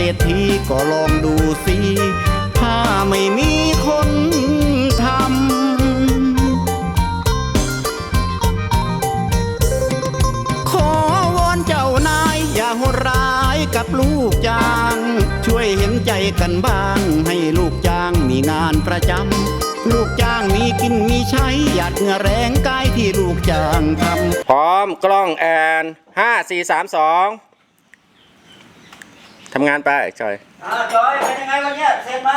รษฐีก็ลองดูสิ ถ้าไม่มีคนทำ ขอวอนเจ้านาย อย่าโหดร้ายกับลูกจ้าง ช่วยเห็นใจกันบ้าง ให้ลูกจ้างมีงานประจำ ลูกจ้างมีกินมีใช้หยาดเหงื่อแรงกายที่ลูกจ้างทำ พร้อมกล้องแอนห้าสี่สามสอง ทำงานไปจอยอ่าจอยเป็นยังไงวันเนี้ยเสร็จไหม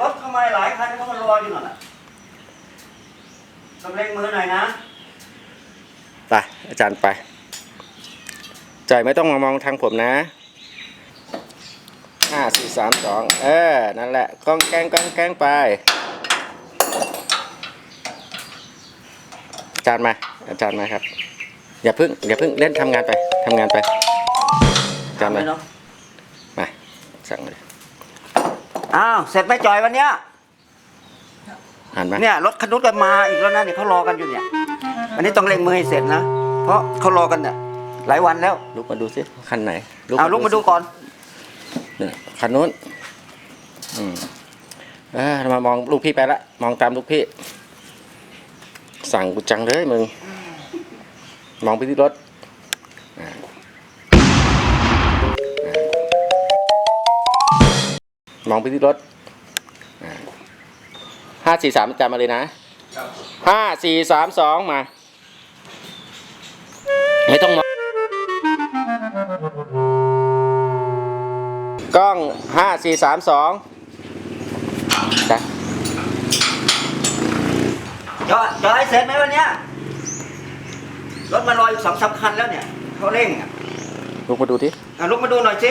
รถทำไมหลายคันเขามารออยู่นั่นน่ะต้องเร่งมือหน่อยนะไปอาจารย์ไปจอยไม่ต้องมามองทางผมนะห้าสี่สามสองเออ นั่นแหละกล้องแกล้งกล้องแกล้งไปอาจารย์มาอาจารย์มาครับ อย่าเพิ่งอย่าเพิ่งเล่นทำงานไปทำงานไป อาจารย์มาเนาะมาสั่งเลยอ้าวเสร็จไหมจอยวันเนี้ยหันมาเนี่ยรถคันนู้นกันมาอีกแล้วนะเนี่ยเขารอกันอยู่เนี่ยวันนี้ต้องเร่งมือให้เสร็จนะเพราะเขารอกันเนี่ยหลายวันแล้วลุกมาดูสิคันไหนเอาลุกมาดูก่อนเนี่ยคันนู้นอืมเออมามองลูกพี่ไปละมองตามลูกพี่ สั่งกูจังเลยมึง มองไปที่รถ มองไปที่รถห้าสี่สามจำมาเลยนะห้าสี่สามสองมา ไม่ต้องมองกล้องห้าสี่สามสองจ้ะจอยจอยเสร็จไหมวันเนี้ยรถมารออยู่สองสามคันแล้วเนี่ยเขาเร่งอะลุกมาดูที่อะลุกมาดูหน่อยสิ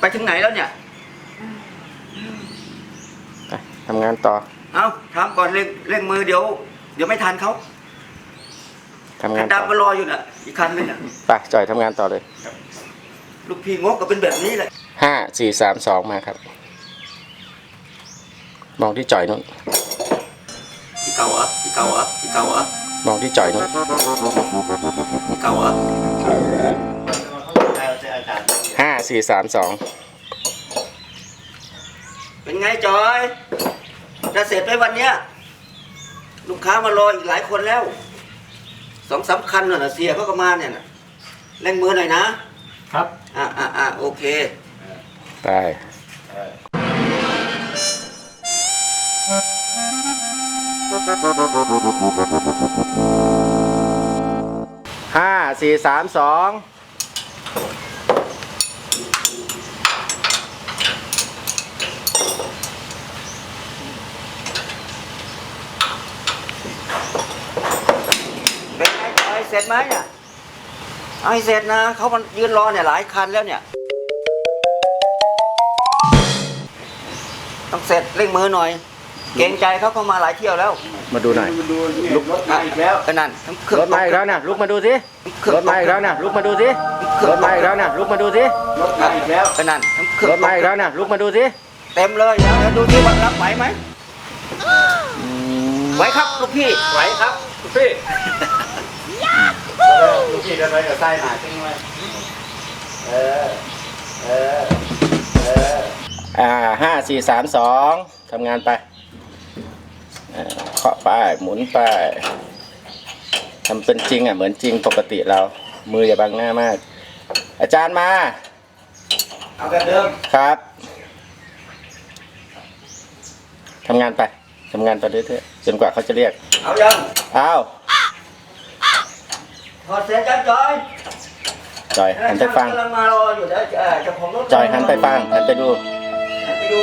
ไปถึงไหนแล้วเนี่ย ทำงานต่อเอาทำก่อนเร่งเร่งมือเดี๋ยว เดี๋ยวไม่ทันเขาทำงาคันนต่อดำก็รออยู่น่ะ อีกคันนึงน่ะไปจ่อยทำงานต่อเลยลูกพี่งกก็เป็นแบบนี้แหละห้าสี่สามสองมาครับ มองที่จ่อยนู้นอีเก่าอะอีเก่าอะอีเก่าอะมองที่จ่อยนู้นอีเก่าอะห้าสี่สามสองเป็นไงจอย จะเสร็จไหมวันเนี้ยลูกค้ามารออีกหลายคนแล้วสองสามคันน่ะเสียเขาก็มาเนี่ยน่ะเร่งมือหน่อยนะครับ อะอะอะโอเคไปห้าสี่สามสอง เป็นไงจอยเส ร็จไหมเนี่ยเอาให้เสร็จนะเขามันยืนรอเนี่ยหลายคันแล้วเนี่ย ต้องเสร็จเร่งมือหน่อย เกรงใจเขาเข้ามาหลายเที่ยวแล้วมาดูหน่อยลุกมาอีกแล้ว ก็นั่นทั้งเครื่องรถมาอีกแล้วนะลุกมาดูสิรถมาอีกแล้วนะลุกมาดูสิรถมาอีกแล้วนะลุกมาดูสิรถมาอีกแล้ว ก็นั่นทั้งเครื่องรถมาอีกแล้วนะลุกมาดูสิเต็มเลยเดี๋ยวเดี๋ยวดูที่ว่ารับไหวไหมไหวครับลูกพี่ไหวครับคุณพี่ ลูกพี่จะไปกับไส้หนาจริงไหมเออ เออ เออ อ่าห้าสี่สามสองทำงานไปอ่าเคาะไปหมุนไปทำเป็นจริงอะเหมือนจริงปกติเรา มืออย่าบังหน้ามาก อาจารย์มา เอาแบบเดิม ครับทำงานไปทำงานไปเรื่อยๆจนกว่าเขาจะเรียก เอายังอ้า วถอดเสร็จยังจอยจอยหันไปฟังกำลังมารออยู่เดี๋ยวเอ่อเจ้าของรถจอยหันไปฟังหันไปดูหันไปดู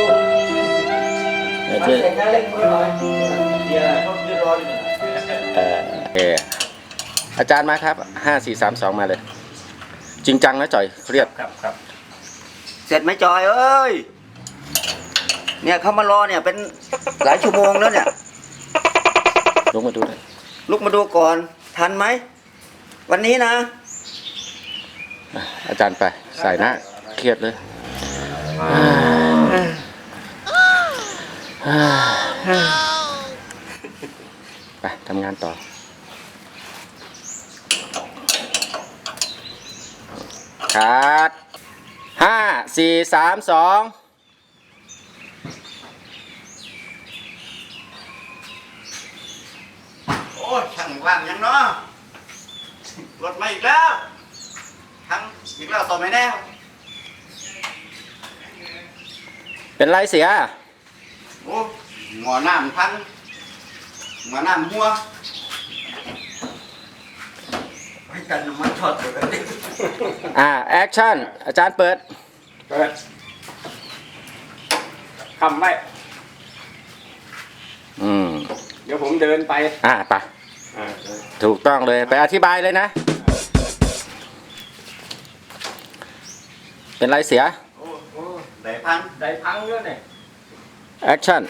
เดี๋ยวหันจะเสร็จนะเร่งมือหน่อยเดี๋ยวเขายืนรออยู่นะเอ่อโอเคอาจารย์มาครับห้าสี่สามสองมาเลย จริงจังนะจอยเครียดครับครับเสร็จไหมจอยเอ้ยเนี่ยเขามารอเนี่ยเป็นหลายชั่วโมงแล้วเนี่ยลุกมาดูเลยลุกมาดูก่อนทันไหม วันนี้นะอะอาจารย์ไปใส่หน้าเครียดเลยไปทำงานต่อ คัดห้าสี่สามสองโอ้ยช่างว่างยังเนาะ รถมาอีกแล้วทั้งอีกแล้วต่อไม่แน่เป็นไรเสีย โอ้หมอน้ำพันหมอน้ำหัวให้กันน้ำมันช็อตเลยกันดิอ่าแอคชั่น อาจารย์เปิด เปิดคำไว้อืม เดี๋ยวผมเดินไป อ่าไปอ่าถูกต้องเลยไปอธิบายเลยนะ เป็นไรเสียโอ้โอ้ได้พันได้พังเยอะเนี่ยแอคชั่น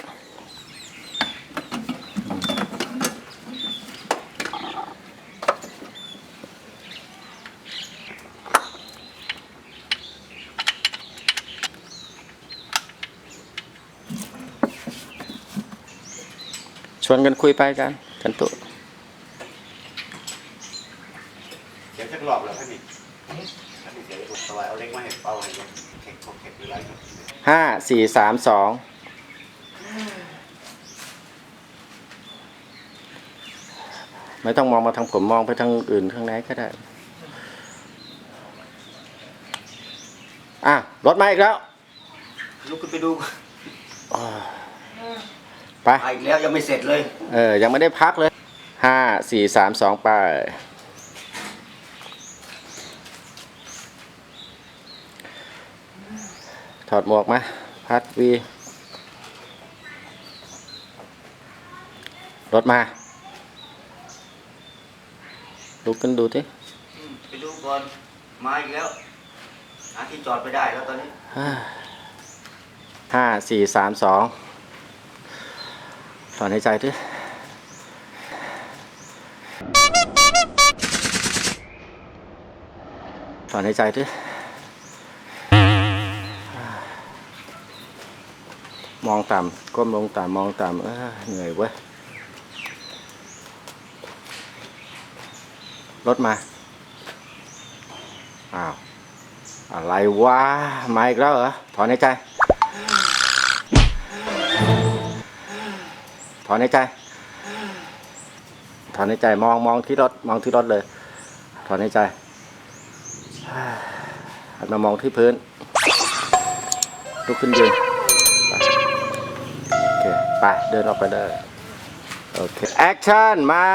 ชวนกันคุยไปกันกันตุ เก็บสักรอบแล้วท่านนี่ท่านนี่เดี๋ยวถูกสบายเอาเล็กมาให้เป่าให้เลยเข็กเข็กหรือไรครับ ห้า สี่สามสองไม่ต้องมองมาทางผมมองไปทางอื่นทางไหนก็ได้ อะ รถมาอีกแล้วลุกขึ้นไปดูไปไปอีกแล้วยังไม่เสร็จเลย เออ ยังไม่ได้พักเลยห้าสี่สามสองไปถอดหมวกมา พัดวีรถมา ลุกขึ้นดูสิไปดูก่อน มาอีกแล้วหาที่จอดไปได้แล้วตอนนี้ห้าสี่สามสองถอนหายใจดิถอนหายใจดิ มองต่ำก้มลงต่ำมองต่ำเหนื่อยเว้ยรถมา อ้าว อะไรวะ มาอีกแล้วเหรอ ถอนหายใจ ถอนหายใจ ถอนหายใจ มองมองที่รถ มองที่รถเลย ถอนหายใจหันมามองที่พื้น ลุกขึ้นยืน ไปเดินออกไปได้โอเคแอคชั่นมา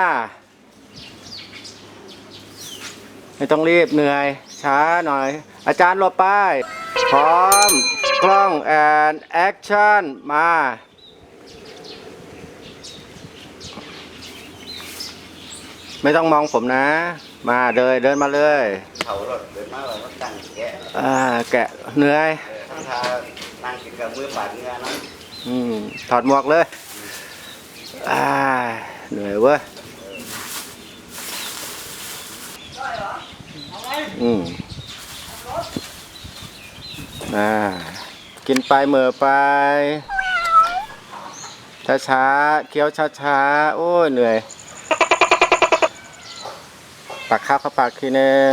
ไม่ต้องรีบเหนื่อย ช้าหน่อย อาจารย์หลบไป พร้อม กล้องแอนแอคชั่นมาไม่ต้องมองผมนะ มาเลยเดินมาเลยเขารถเดินมาแล้วก็ตั้งแกะอ่าแกะเหนื่อยเออทั้งทานั่งกินกับมือปาดเงือนั้น อืมถอดหมวกเลยอ่าเหนื่อยเว้ยอืมอ่ากินไปเหม่อไปช้าช้าๆเคี้ยวช้าช้าๆโอ้ยเหนื่อย ปักข้าวเข้าปากทีนึง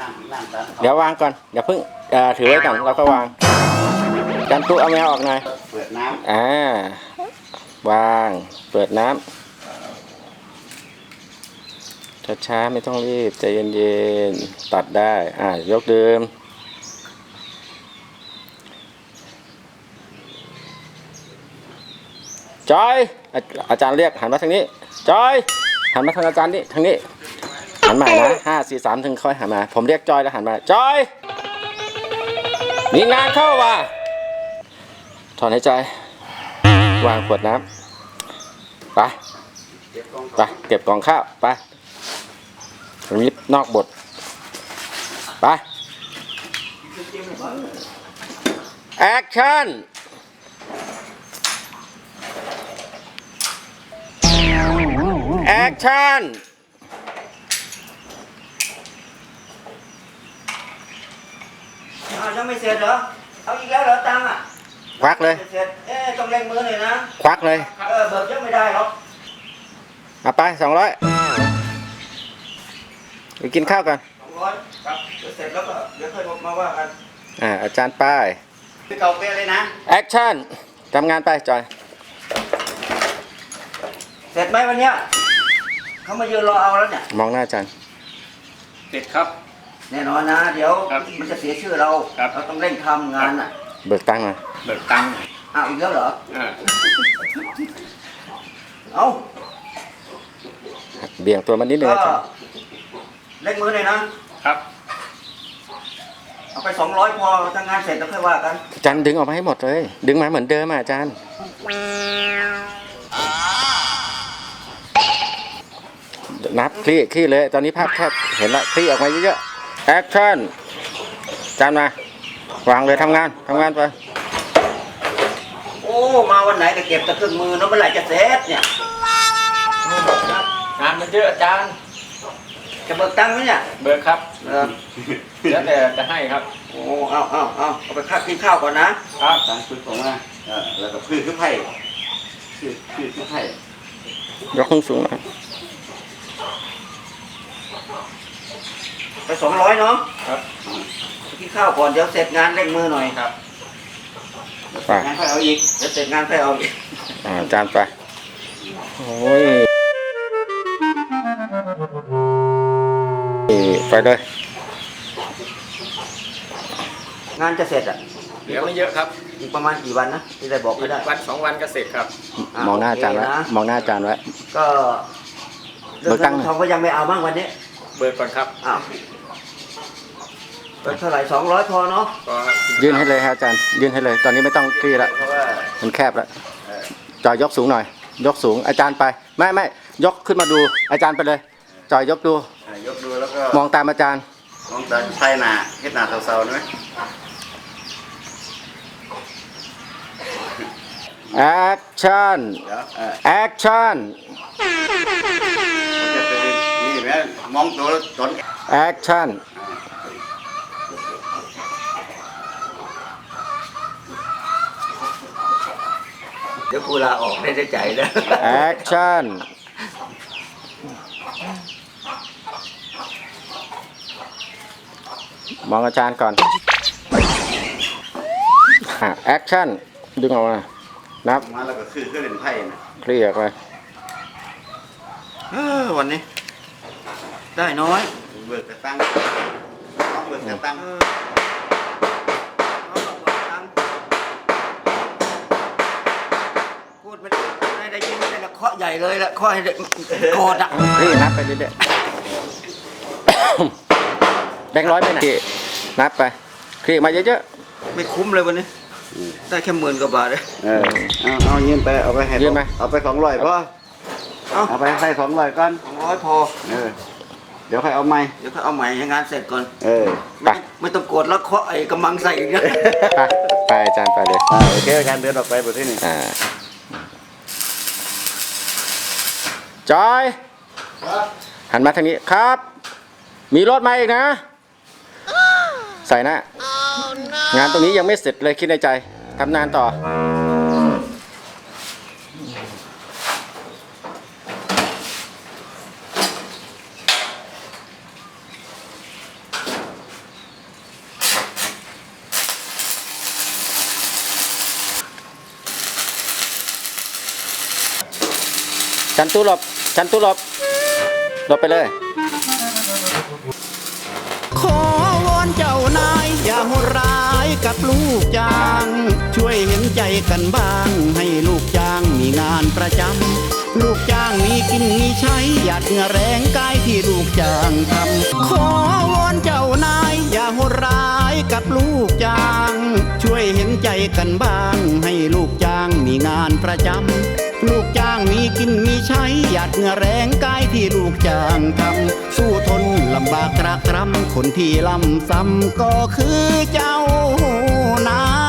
นั่งนั่งตาม เดี๋ยววางก่อนอย่าเพิ่งเอ่อถือไว้ก่อนแล้วก็วางจานตู้เอาแมวออกหน่อย เปิดน้อ่าวาง เปิดน้ำช้าๆไม่ต้องรีบใจเย็นๆตัดได้ อ่ายกเดิม จอยอาอาจารย์เรียกหันมาทางนี้ จอยหันมาทางอาจารย์นี่ทางนี้ หันมานะห้าสี่สามถึงค่อยหันมา ผมเรียกจอยแล้วหันมา จอย มีงานเข้าว่ะถอนหายใจ วางขวดน้ำไปำเก็บกองไปเก็บกล่องข้าวไปตรงนี้นอกบทไปแอคชั่นแอคชั่น อ้าวยังไม่เสร็จเหรอ เอาอีกแล้วเหรอตังค์อะควักเลยไม่เสร็จเอ๊ะต้องเร่งมือหน่อยนะควักเลยเออเบิกเยอะไม่ได้หรอกเอาไปสองร้อยไปกินข้าวกันสองร้อยครับเดี๋ยวเสร็จแล้วก็เดี๋ยวค่อยมาว่ากันอ่าอาจารย์ป้ายพี่เก่าเป๊ะเลยนะแอคชั่นทำงานไปจอย เสร็จไหมวันเนี้ยเขามายืนรอเอาแล้วเนี่ยมองหน้าอาจารย์ เสร็จครับ แน่นอนนะ เดี๋ยวครับมันจะเสียชื่อเรา ครับ เราต้องเร่งทำงานอะเบิกตังค์หน่อยเบิกตังค์อ้าวอีกแล้วเหรออ่าเอ้าเบี่ยงตัวมันนิดนึงก็อาจารย์เร่งมือเลยนะ ครับ เอาไปสองร้อยพอทำงานเสร็จแล้วค่อยว่ากัน อาจารย์ดึงออกมาให้หมดเลย ดึงมาเหมือนเดิมอะอาจารย์นับคลี่คลี่เลย ตอนนี้ภาพแคบเห็นละคลี่ออกมาเยอะๆ แอคชั่นอาจารย์มาวางเลยทำงานทำงานไปโอ้มาวันไหนก็เก็บแต่เครื่องมือแล้วเมื่อไหร่จะเสร็จเนี่ยงานมันเยอะอาจารย์ จะเบิกตังค์ไหมเนี่ยเบิกครับเออแล้วแต่จะให้ครับ โอ้เอาเอาเอาเอาไปค่ากินข้าวก่อนนะครับตามคุยผมนะเออแล้วก็พืชคือไผ่พืชพืชคือไผ่ยกขึ้นสูงหน่อ ไปสองร้อยเนาะครับไปกินข้าวก่อนเดี๋ยวเสร็จงานเร่งมือหน่อยครับไปงานค่อยเอาอีกเดี๋ยวเสร็จงานค่อยเอาอีกอ่าอาจารย์ไป โอ้ยไปเลยงานจะเสร็จอะเหลือไม่เยอะครับอีกประมาณกี่วันนะที่ได้บอกอีไม่กได้วันสองวันก็เสร็จครับะมองหน้าอาจารย์ไว้โเคนะมองหน้าอาจารย์ไว้ ก็เรื่องเบิกตัเงิงค์หน่อยนทองก็ยังไม่เอาบ้างวันนี้เบิกก่อนครับ อ้าว เป็นเท่าไหร่สองร้อยพอเนาะก็ยื่นให้เลยครับอาจารย์ ยื่นให้เลย ตอนนี้ไม่ต้องคลี่ละเพราะว่ามันแคบแล้วจอยยกสูงหน่อย ยกสูงอาจารย์ไป ไม่ไม่ยกขึ้นมาดูอาจารย์ไปเลย จอยยกดู อะยกดูแล้วก็มองตามอาจารย์ มองตาไผ่หนาเฮ็ดหนาเศร้าๆนะไหมแอคชั่น เดี๋ยวเออแอคชั่นมันจะเป็นนี่แม่มองตัวแล้วตนแอคชั่น เดี๋ยวกูลาออกได้ได้ใจนะแอคชั่น มองอาจารย์ก่อนแอคชั่น ดึงออกมา นับ มาแล้วก็คือเครื่องเล่นไพ่นะเคลียร์ไปเออวันนี้ ได้น้อย เบิกกระตังต้องเบิกกระตัง พูดไม่ได้ได้ยินไม่ได้ละเคาะใหญ่เลยละเคาะให้ได้โกรธอะนี่นับไปเรื่อยๆ แบงค์ร้อยไปไหนนับไปคลี่มาเยอะไม่คุ้มเลยวันนี้ ได้แค่หมื่นกว่าบาทเลยเออเอาเอายืนไปเอาไปให้ยืนไป เอาไปสองร้อยก็เอาเอาไปให้สองร้อยก่อนสองร้อยพอ เออเดี๋ยวค่อยเอาใหม่เดี๋ยวเขาเอาใหม่ให้งานเสร็จก่อน เออๆไป ไม่ไม่ต้องโกรธแล้วเคาะไอ้กำมังใส่อีกนะ ไปไปอาจารย์ไปเลย อ่าโอเคการเดินออกไปบทที่หนึ่ง อ่า จอยหันมาทางนี้ครับ มีรถมาอีกนะ ใส่หนะ งานตรงนี้ยังไม่เสร็จเลยคิดในใจทำนานต่อ ฉันตู้หลบฉันตู้หลบ หลบไปเลย ขอวอนเจ้านาย อย่าโหดร้ายกับลูกจ้าง ช่วยเห็นใจกันบ้าง ให้ลูกจ้างมีงานประจำ ลูกจ้างมีกินมีใช้ หยาดเหงื่อแรงกายที่ลูกจ้างทำขอวอนเจ้านาย อย่าโหดร้ายกับลูกจ้าง ช่วยเห็นใจกันบ้าง ให้ลูกจ้างมีงานประจำลูกจ้างมีกินมีใช้หยาดเหงื่อแรงกายที่ลูกจ้างทำสู้ทนลำบากตรากตรำคนที่ลำซ้ำก็คือเจ้านาย